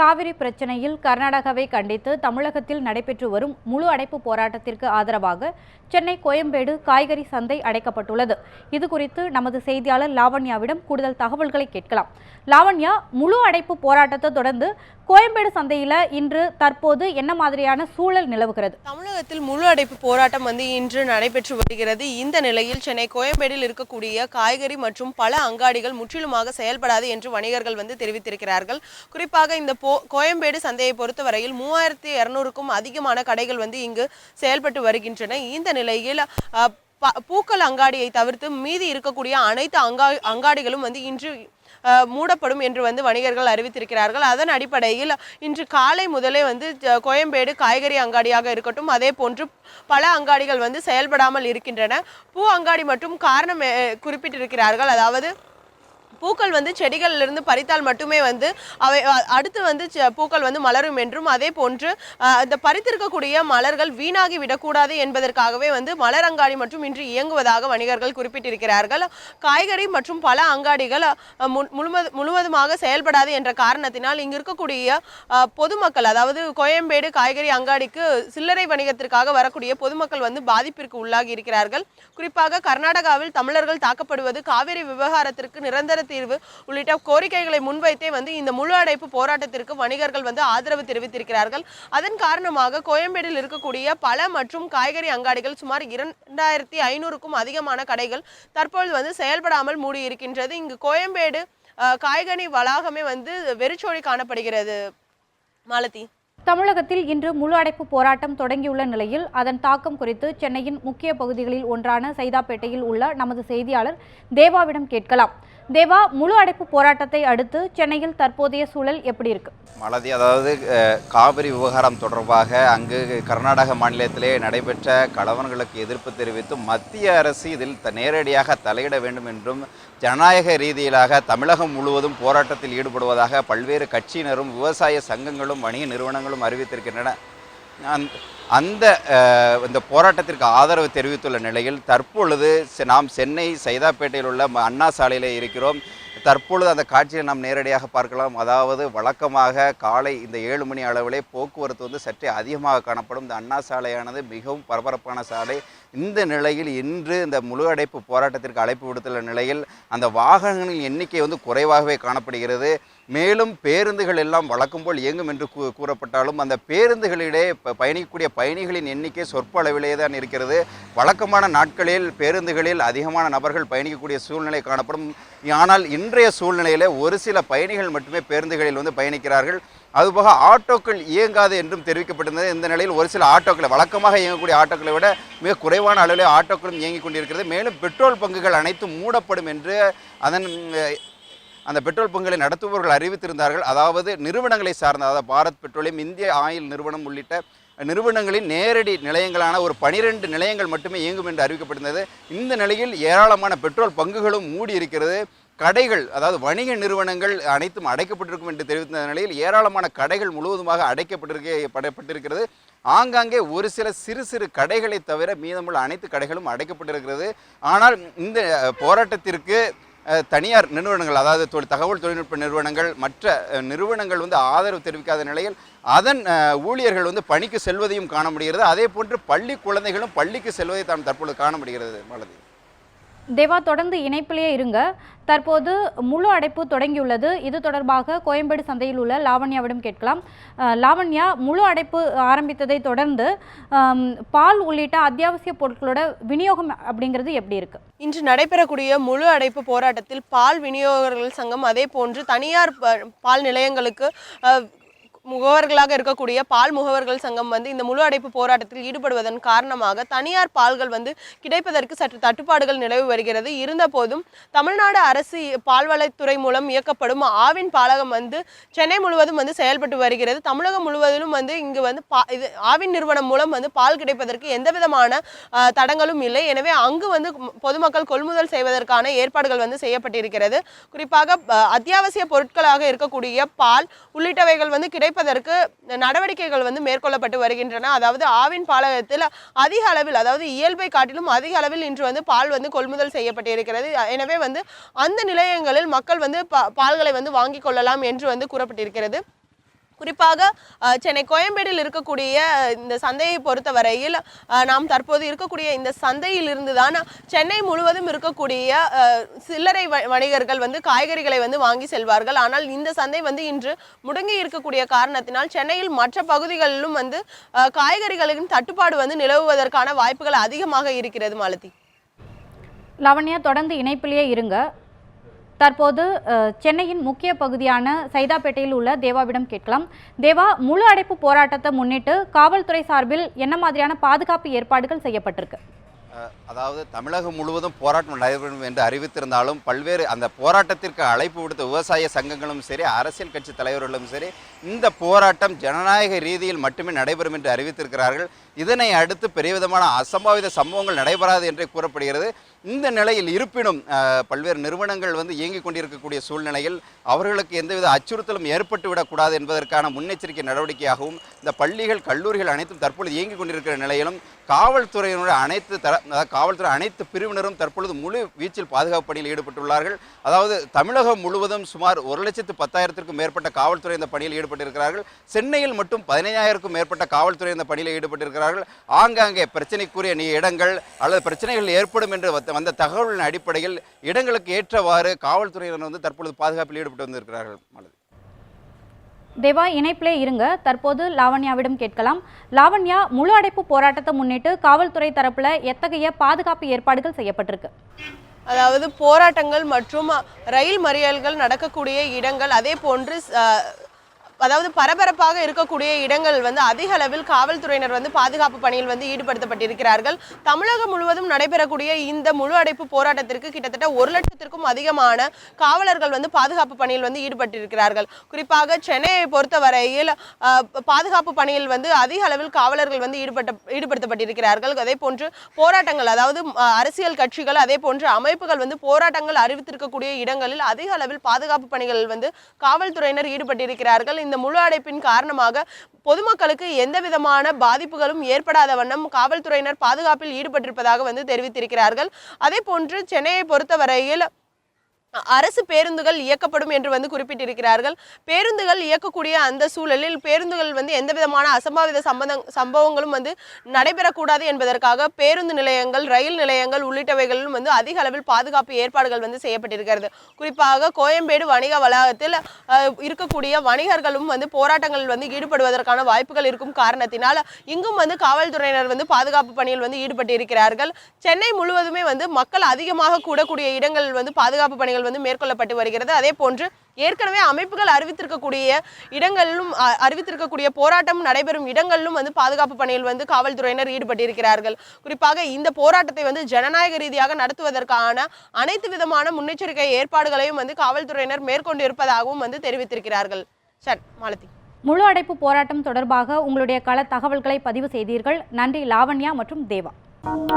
காவிரி பிரச்சனையில் கர்நாடகாவை கண்டித்து தமிழகத்தில் நடைபெற்று வரும் முழு அடைப்பு போராட்டத்திற்கு ஆதரவாக சென்னை கோயம்பேடு காய்கறி சந்தை அடைக்கப்பட்டுள்ளது. இது குறித்து நமது செய்தியாளர் லாவண்யாவிடம் கூடுதல் தகவல்களை கேட்கலாம். லாவண்யா முழு அடைப்பு போராட்டத்தை தொடர்ந்து கோயம்பேடு சந்தையில் இன்று தற்போது என்ன மாதிரியான சூழல் நிலவுகிறது? தமிழகத்தில் முழு அடைப்பு போராட்டம் வந்து இன்று நடைபெற்று வருகிறது. இந்த நிலையில் சென்னை கோயம்பேடில் இருக்கக்கூடிய காய்கறி மற்றும் பல அங்காடிகள் முற்றிலுமாக செயல்படாது என்று வணிகர்கள் வந்து தெரிவித்திருக்கிறார்கள். குறிப்பாக இந்த போ கோயம்பேடு சந்தையை பொறுத்தவரையில் மூவாயிரத்தி இரநூறுக்கும் அதிகமான கடைகள் வந்து இங்கு செயல்பட்டு வருகின்றன. இந்த நிலையில் ப- பூக்கள் அங்காடியை தவிர்த்து மீதி இருக்கக்கூடிய அனைத்து அங்கா அங்காடிகளும் வந்து இன்று மூடப்படும் என்று வந்து வணிகர்கள் அறிவித்திருக்கிறார்கள். அதன் அடிப்படையில் இன்று காலை முதலே வந்து கோயம்பேடு காய்கறி அங்காடியாக இருக்கட்டும் அதே போன்று பல அங்காடிகள் வந்து செயல்படாமல் இருக்கின்றன. பூ அங்காடி மட்டும் காரணம் குறிப்பிட்டிருக்கிறார்கள். அதாவது பூக்கள் வந்து செடிகளில் இருந்து பறித்தால் மட்டுமே வந்து அவை அடுத்து வந்து பூக்கள் வந்து மலரும் என்றும் அதே போன்று இந்த பறித்திருக்கக்கூடிய மலர்கள் வீணாகி விடக்கூடாது என்பதற்காகவே வந்து மலர் அங்காடி மற்றும் இன்று இயங்குவதாக வணிகர்கள் குறிப்பிட்டிருக்கிறார்கள். காய்கறி மற்றும் பல அங்காடிகள் மு- முழுமது முழுவதுமாக செயல்படாது என்ற காரணத்தினால் இங்கு இருக்கக்கூடிய பொதுமக்கள் அதாவது கோயம்பேடு காய்கறி அங்காடிக்கு சில்லறை வணிகத்திற்காக வரக்கூடிய பொதுமக்கள் வந்து பாதிப்பிற்கு உள்ளாகி இருக்கிறார்கள். குறிப்பாக கர்நாடகாவில் தமிழர்கள் தாக்கப்படுவது காவிரி விவகாரத்திற்கு நிரந்தர தீர்வு. உள்ளிட்ட கோரிக்கைகளை முன்வைத்தே வந்து இந்த முழு அடைப்பு போராட்டத்திற்கு வணிகர்கள் வந்து ஆதரவு தெரிவித்திருக்கிறார்கள். அதன் காரணமாக கோயம்பேடில் இருக்கக்கூடிய பல மற்றும் காய்கறி அங்காடிகள் சுமார் இரண்டாயிரத்தி ஐநூறுக்கும் அதிகமான கடைகள் தற்பொழுது வந்து செயல்படாமல் மூடி இருக்கின்றது இங்கு கோயம்பேடு காய்கனி வளாகமே வந்து வெறிச்சோடி காணப்படுகிறது. மாலதி. தமிழகத்தில் இன்று முழு அடைப்பு போராட்டம் தொடங்கியுள்ள நிலையில் அதன் தாக்கம் குறித்து சென்னையின் முக்கிய பகுதிகளில் ஒன்றான சைதாப்பேட்டையில் உள்ள நமது செய்தியாளர் தேவாவிடம் கேட்கலாம். தேவா முழு அடைப்பு போராட்டத்தை அடுத்து சென்னையில் தற்போதைய சூழல் எப்படி இருக்கு? மலதி அதாவது காவிரி விவகாரம் தொடர்பாக அங்கு கர்நாடக மாநிலத்திலே நடைபெற்ற கலவரங்களுக்கு எதிர்ப்பு தெரிவித்து மத்திய அரசு இதில் த- நேரடியாக தலையிட வேண்டும் என்றும் ஜனநாயக ரீதியிலாக தமிழகம் முழுவதும் போராட்டத்தில் ஈடுபடுவதாக பல்வேறு கட்சியினரும் விவசாய சங்கங்களும் வணிக நிறுவனங்களும் அறிவித்திருக்கின்றன. அந்த- அந்த இந்த போராட்டத்திற்கு ஆதரவு தெரிவித்துள்ள நிலையில் தற்பொழுது செ- நாம் சென்னை சைதாப்பேட்டையில் உள்ள ம- அண்ணா சாலையில் இருக்கிறோம். தற்பொழுது அந்த காட்சியை நாம் நேரடியாக பார்க்கலாம். அதாவது வழக்கமாக காலை இந்த ஏழு மணி அளவிலே போக்குவரத்து வந்து சற்றே அதிகமாக காணப்படும். இந்த அண்ணா சாலையானது மிகவும் பரபரப்பான சாலை. இந்த நிலையில் இன்று இந்த முழு அடைப்பு போராட்டத்திற்கு அழைப்பு விடுத்துள்ள நிலையில் அந்த வாகனங்களின் எண்ணிக்கை வந்து குறைவாகவே காணப்படுகிறது. மேலும் பேருந்துகள் எல்லாம் வழக்கம் போல் இயங்கும் என்று கூ- கூறப்பட்டாலும் அந்த பேருந்துகளிலே இப்போ பயணிக்கக்கூடிய பயணிகளின் எண்ணிக்கை சொற்ப அளவிலே தான் இருக்கிறது. வழக்கமான நாட்களில் பேருந்துகளில் அதிகமான நபர்கள் பயணிக்கக்கூடிய சூழ்நிலை காணப்படும். ஆனால் இன்றைய சூழ்நிலையில் ஒரு சில பயணிகள் மட்டுமே பேருந்துகளில் வந்து பயணிக்கிறார்கள். அதுபோக ஆட்டோக்கள் இயங்காது என்றும் தெரிவிக்கப்பட்டிருந்தது. இந்த நிலையில் ஒரு சில ஆட்டோக்களை வழக்கமாக இயங்கக்கூடிய ஆட்டோக்களை விட மிக குறைவான அளவில் ஆட்டோக்களும் இயங்கிக் கொண்டிருக்கிறது. மேலும் பெட்ரோல் பங்குகள் அனைத்தும் மூடப்படும் என்று அதன் அந்த பெட்ரோல் பங்குகளை நடத்துபவர்கள் அறிவித்திருந்தார்கள். அதாவது நிறுவனங்களை சார்ந்த அதாவது பாரத் பெட்ரோலியம் இந்திய ஆயில் நிறுவனம் உள்ளிட்ட நிறுவனங்களின் நேரடி நிலையங்களான ஒரு பனிரெண்டு நிலையங்கள் மட்டுமே இயங்கும் என்று அறிவிக்கப்பட்டிருந்தது. இந்த நிலையில் ஏராளமான பெட்ரோல் பங்குகளும் மூடி இருக்கிறது கடைகள் அதாவது வணிக நிறுவனங்கள் அனைத்தும் அடைக்கப்பட்டிருக்கும் என்று தெரிவித்த நிலையில் ஏராளமான கடைகள் முழுவதுமாக அடைக்கப்பட்டிருக்க படப்பட்டிருக்கிறது ஆங்காங்கே ஒரு சில சிறு சிறு கடைகளை தவிர மீதமுள்ள அனைத்து கடைகளும் அடைக்கப்பட்டிருக்கிறது. ஆனால் இந்த போராட்டத்திற்கு தனியார் நிறுவனங்கள் அதாவது தொழில் தகவல் தொழில்நுட்ப நிறுவனங்கள் மற்ற நிறுவனங்கள் வந்து ஆதரவு தெரிவிக்காத நிலையில் அதன் ஊழியர்கள் வந்து பணிக்கு செல்வதையும் காண முடிகிறது. அதே போன்று பள்ளி குழந்தைகளும் பள்ளிக்கு செல்வதை தான் தற்பொழுது காண முடிகிறது மலதி. தேவா தொடர்ந்து இணைப்பிலேயே இருங்க. தற்போது முழு அடைப்பு தொடங்கியுள்ளது. இது தொடர்பாக கோயம்பேடு சந்தையில் உள்ள லாவண்யாவிடம் கேட்கலாம். லாவண்யா முழு அடைப்பு ஆரம்பித்ததை தொடர்ந்து பால் உள்ளிட்ட அத்தியாவசிய பொருட்களோட விநியோகம் அப்படிங்கிறது எப்படி இருக்கு? இன்று நடைபெறக்கூடிய முழு அடைப்பு போராட்டத்தில் பால் விநியோகர்கள் சங்கம் அதே போன்று தனியார் பால் நிலையங்களுக்கு முகவர்களாக இருக்கக்கூடிய பால் முகவர்கள் சங்கம் வந்து இந்த முழு அடைப்பு போராட்டத்தில் ஈடுபடுவதன் காரணமாக தனியார் பால்கள் வந்து கிடைப்பதற்கு சற்று தட்டுப்பாடுகள் நிலவி வருகிறது. இருந்தபோதும் தமிழ்நாடு அரசு பால்வளத்துறை மூலம் இயக்கப்படும் ஆவின் பாலகம் வந்து சென்னை முழுவதும் வந்து செயல்பட்டு வருகிறது. தமிழகம் முழுவதிலும் வந்து இங்கு வந்து பா இது ஆவின் நிறுவனம் மூலம் வந்து பால் கிடைப்பதற்கு எந்த விதமான தடங்களும் இல்லை. எனவே அங்கு வந்து பொதுமக்கள் கொள்முதல் செய்வதற்கான ஏற்பாடுகள் வந்து செய்யப்பட்டிருக்கிறது. குறிப்பாக அத்தியாவசிய பொருட்களாக இருக்கக்கூடிய பால் உள்ளிட்டவைகள் வந்து கிடை கிடைப்பதற்கு நடவடிக்கைகள் வந்து மேற்கொள்ளப்பட்டு வருகின்றன. அதாவது ஆவின் பாலகத்தில் அதிக அளவில் அதாவது இயல்பை காட்டிலும் அதிக அளவில் இன்று வந்து பால் வந்து கொள்முதல் செய்யப்பட்டிருக்கிறது. எனவே வந்து அந்த நிலையங்களில் மக்கள் வந்து பா- பால்களை வந்து வாங்கிக் கொள்ளலாம் என்று வந்து கூறப்பட்டிருக்கிறது. குறிப்பாக சென்னை கோயம்பேடில் இருக்கக்கூடிய இந்த சந்தையை பொறுத்தவரையில் நாம் தற்போது இருக்கக்கூடிய இந்த சந்தையிலிருந்து தான் சென்னை முழுவதும் இருக்கக்கூடிய சில்லறை வ- வணிகர்கள் வந்து காய்கறிகளை வந்து வாங்கி செல்வார்கள். ஆனால் இந்த சந்தை வந்து இன்று முடங்கி இருக்கக்கூடிய காரணத்தினால் சென்னையில் மற்ற பகுதிகளிலும் வந்து காய்கறிகளின் தட்டுப்பாடு வந்து நிலவுவதற்கான வாய்ப்புகள் அதிகமாக இருக்கிறது மாலதி. லாவண்யா தொடர்ந்து இணைப்பிலேயே இருங்க. தற்போது சென்னையின் முக்கிய பகுதியான சைதாப்பேட்டையில் உள்ள தேவாவிடம் கேட்கலாம். தேவா முழு அடைப்பு போராட்டத்தை முன்னிட்டு காவல்துறை சார்பில் என்ன மாதிரியான பாதுகாப்பு ஏற்பாடுகள் செய்யப்பட்டிருக்கு? அதாவது தமிழகம் முழுவதும் போராட்டம் நடைபெறும் என்று அறிவித்திருந்தாலும் பல்வேறு அந்த போராட்டத்திற்கு அழைப்பு விடுத்த விவசாய சங்கங்களும் சரி அரசியல் கட்சி தலைவர்களும் சரி இந்த போராட்டம் ஜனநாயக ரீதியில் மட்டுமே நடைபெறும் என்று அறிவித்திருக்கிறார்கள். இதனை அடுத்து பெரியவிதமான அசம்பாவித சம்பவங்கள் நடைபெறாது என்றே கூறப்படுகிறது. இந்த நிலையில் இருப்பினும் பல்வேறு நிறுவனங்கள் வந்து இயங்கிக் கொண்டிருக்கக்கூடிய சூழ்நிலையில் அவர்களுக்கு எந்தவித அச்சுறுத்தலும் ஏற்பட்டுவிடக்கூடாது என்பதற்கான முன்னெச்சரிக்கை நடவடிக்கையாகவும் இந்த பள்ளிகள் கல்லூரிகள் அனைத்தும் தற்பொழுது இயங்கிக் கொண்டிருக்கிற நிலையிலும் காவல்துறையினுடைய அனைத்து தர அதாவது காவல்துறை அனைத்து பிரிவினரும் தற்பொழுது முழு வீச்சில் பாதுகாப்பு பணியில் ஈடுபட்டுள்ளார்கள். அதாவது தமிழகம் முழுவதும் சுமார் ஒரு லட்சத்து பத்தாயிரத்திற்கும் மேற்பட்ட காவல்துறை இந்த பணியில் ஈடுபட்டிருக்கிறார்கள். சென்னையில் மட்டும் பதினைஞ்சாயிரக்கும் மேற்பட்ட காவல்துறை இந்த பணியில் ஈடுபட்டிருக்கிறார்கள். ஆங்காங்கே பிரச்சனைக்குரிய நீ இடங்கள் அல்லது பிரச்சனைகள் ஏற்படும் என்று வந்த- தகவலின் அடிப்படையில் இடங்களுக்கு ஏற்றவாறு காவல்துறையினர் வந்து தற்பொழுது பாதுகாப்பில் ஈடுபட்டு வந்திருக்கிறார்கள் மாலதி. தேவா இணைப்பிலே இருங்க. தற்போது லாவண்யாவிடம் கேட்கலாம். லாவண்யா முழு அடைப்பு போராட்டத்தை முன்னிட்டு காவல்துறை தரப்புல எத்தகைய பாதுகாப்பு ஏற்பாடுகள் செய்யப்பட்டிருக்கு? அதாவது போராட்டங்கள் மற்றும் ரயில் மறியல்கள் நடக்கக்கூடிய இடங்கள் அதே போன்று அதாவது பரபரப்பாக இருக்கக்கூடிய இடங்கள் வந்து அதிக அளவில் காவல்துறையினர் வந்து பாதுகாப்பு பணியில் வந்து ஈடுபடுத்தப்பட்டிருக்கிறார்கள். தமிழகம் முழுவதும் நடைபெறக்கூடிய இந்த முழு அடைப்பு போராட்டத்திற்கு கிட்டத்தட்ட ஒரு லட்சத்திற்கும் அதிகமான காவலர்கள் வந்து பாதுகாப்பு பணியில் வந்து ஈடுபட்டிருக்கிறார்கள். குறிப்பாக சென்னையை பொறுத்தவரையில் பாதுகாப்பு பணியில் வந்து அதிக அளவில் காவலர்கள் வந்து ஈடுபட்ட ஈடுபடுத்தப்பட்டிருக்கிறார்கள். அதே போன்று போராட்டங்கள் அதாவது அரசியல் கட்சிகள் அதே போன்று அமைப்புகள் வந்து போராட்டங்கள் அறிவித்திருக்கக்கூடிய இடங்களில் அதிக அளவில் பாதுகாப்பு பணிகள் வந்து காவல்துறையினர் ஈடுபட்டிருக்கிறார்கள். இந்த முழு அடைப்பின் காரணமாக பொதுமக்களுக்கு எந்த விதமான பாதிப்புகளும் ஏற்படாத வண்ணம் காவல்துறையினர் பாதுகாப்பில் ஈடுபட்டிருப்பதாக வந்து தெரிவித்திருக்கிறார்கள். அதே போன்று சென்னையை பொறுத்தவரையில் அரசு பேருந்துகள் இயக்கப்படும் என்று வந்து குறிப்பிட்டிருக்கிறார்கள். பேருந்துகள் இயக்கக்கூடிய அந்த சூழலில் பேருந்துகள் வந்து எந்த விதமான அசம்பாவித சம்பந்தம் சம்பவங்களும் வந்து நடைபெறக்கூடாது என்பதற்காக பேருந்து நிலையங்கள் ரயில் நிலையங்கள் உள்ளிட்டவைகளிலும் வந்து அதிக அளவில் பாதுகாப்பு ஏற்பாடுகள் வந்து செய்யப்பட்டிருக்கிறது. குறிப்பாக கோயம்பேடு வணிக வளாகத்தில் இருக்கக்கூடிய வணிகர்களும் வந்து போராட்டங்களில் வந்து ஈடுபடுவதற்கான வாய்ப்புகள் இருக்கும் காரணத்தினால் இங்கும் வந்து காவல்துறையினர் வந்து பாதுகாப்பு பணியில் வந்து ஈடுபட்டிருக்கிறார்கள். சென்னை முழுவதுமே வந்து மக்கள் அதிகமாக கூடக்கூடிய இடங்கள் வந்து பாதுகாப்பு பணிகள் வந்து மேற்கொள்ளப்பட்டு வருகிறது. அதே போன்று ஏற்கனவே அமைப்புகள் அறிவித்திருக்கக்கூடிய இடங்களிலும் அறிவித்திருக்கக்கூடிய போராட்டம் நடைபெறும் இடங்களிலும் வந்து பாதுகாப்பு பணியில் வந்து காவல்துறையினர் ஈடுபட்டிருக்கிறார்கள். குறிப்பாக இந்த போராட்டத்தை வந்து ஜனநாயக ரீதியாக நடத்துவதற்கான அனைத்து விதமான முன்னெச்சரிக்கை ஏற்பாடுகளையும் வந்து காவல்துறையினர் மேற்கொண்டு இருப்பதாகவும் வந்து தெரிவித்திருக்கிறார்கள். சார் மாலதி. முழு அடைப்பு போராட்டம் தொடர்பாக உங்களுடைய கள தகவல்களை பதிவு செய்தீர்கள். நன்றி லாவண்யா மற்றும் தேவா. Thank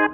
you.